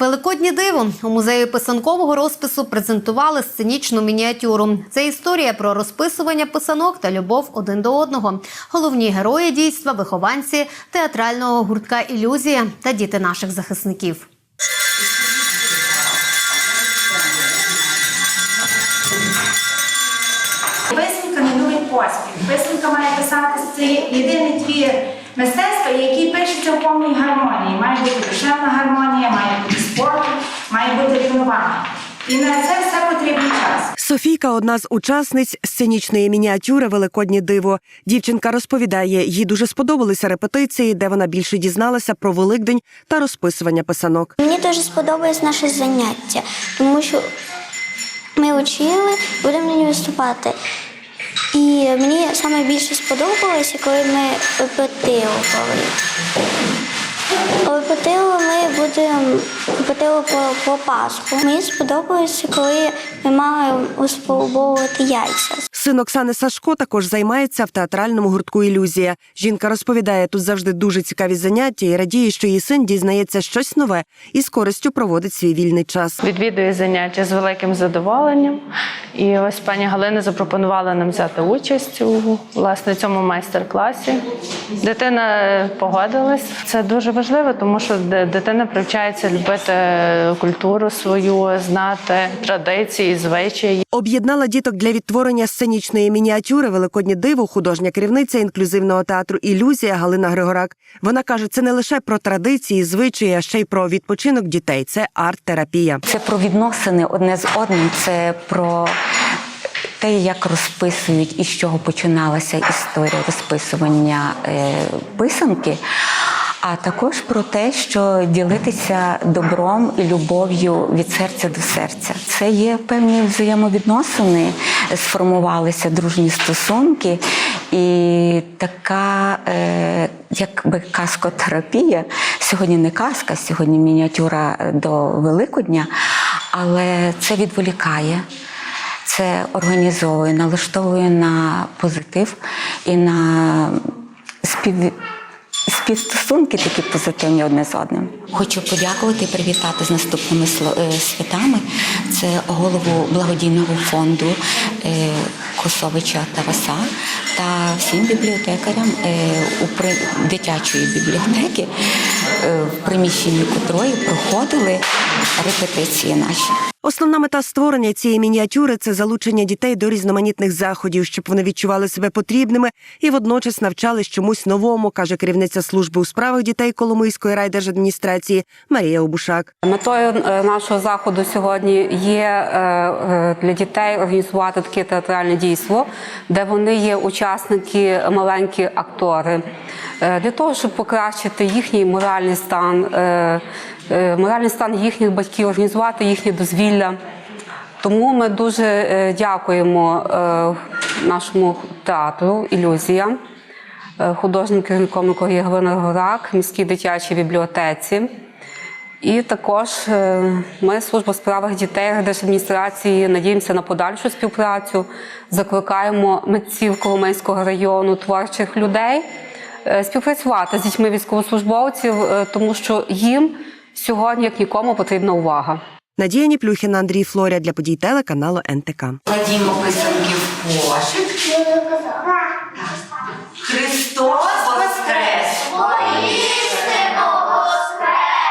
Великоднє диво у музеї писанкового розпису презентували сценічну мініатюру. Це історія про розписування писанок та любов один до одного. Головні герої дійства вихованці театрального гуртка Ілюзія та діти наших захисників. Писанка любить поспіх. Писанка має писатися це єдиний твір мистецтва, який пишеться в повній гармонії. Має бути душевна гармонія, має бути має бути рівновага. І на це все потрібен час. Софійка одна з учасниць сценічної мініатюри Великоднє диво. Дівчинка розповідає, їй дуже сподобалися репетиції, де вона більше дізналася про Великдень та розписування писанок. Мені дуже сподобалось наше заняття, тому що ми вчили, будемо на ній виступати. І мені саме більше сподобалося, коли ми репетирували. Репетирували ми будемо репетирувати по, по Пасху. Мені сподобалося, коли ми мали розпробовувати яйця. Син Оксани Сашко також займається в театральному гуртку Ілюзія. Жінка розповідає, тут завжди дуже цікаві заняття і радіє, що її син дізнається щось нове і з користю проводить свій вільний час. Відвідую заняття з великим задоволенням. І ось пані Галина запропонувала нам взяти участь у власне цьому майстер-класі. Дитина погодилась. Це дуже важливо, тому що дитина привчається любити культуру свою, знати традиції, звичаї. Об'єднала діток для відтворення сценічної мініатюри Великоднє диво художня керівниця інклюзивного театру Ілюзія Галина Григорак. Вона каже, це не лише про традиції, звичаї, а ще й про відпочинок дітей. Це арт-терапія. Це про відносини одне з одним, це про те, як розписують і з чого починалася історія розписування е, писанки. А також про те, що ділитися добром і любов'ю від серця до серця. Це є певні взаємовідносини, сформувалися дружні стосунки, і така, е, якби казкотерапія. Сьогодні не казка, сьогодні мініатюра до Великодня, але це відволікає. Це організовує, налаштовує на позитив і на спів... співстосунки такі позитивні одне з одним. Хочу подякувати і привітати з наступними е, святами. Це голову благодійного фонду е, Косовича Тараса та всім бібліотекарям е, у дитячої бібліотеки, в приміщенні котрої проходили репетиції наші. Основна мета створення цієї мініатюри це залучення дітей до різноманітних заходів, щоб вони відчували себе потрібними і водночас навчались чомусь новому, каже керівниця служби у справах дітей Коломийської райдержадміністрації Марія Обушак. Метою е, нашого заходу сьогодні є е, е, для дітей організувати таке театральне дійство, де вони є учасники, маленькі актори, для того, щоб покращити їхній моральний стан, моральний стан їхніх батьків, організувати їхнє дозвілля. Тому ми дуже е, дякуємо е, нашому театру Ілюзія, е, художнім керівником якого є Галина Горак, міській дитячій бібліотеці. І також е, ми, служба справах дітей адміністрації, надіємося на подальшу співпрацю, закликаємо митців Коломийського району, творчих людей е, співпрацювати з дітьми військовослужбовців, е, тому що їм сьогодні, як нікому, потрібна увага. Надія Ніплюхіна, Андрій Флоря для подій телеканалу НТК. Кладімо писанки в кошик. Христос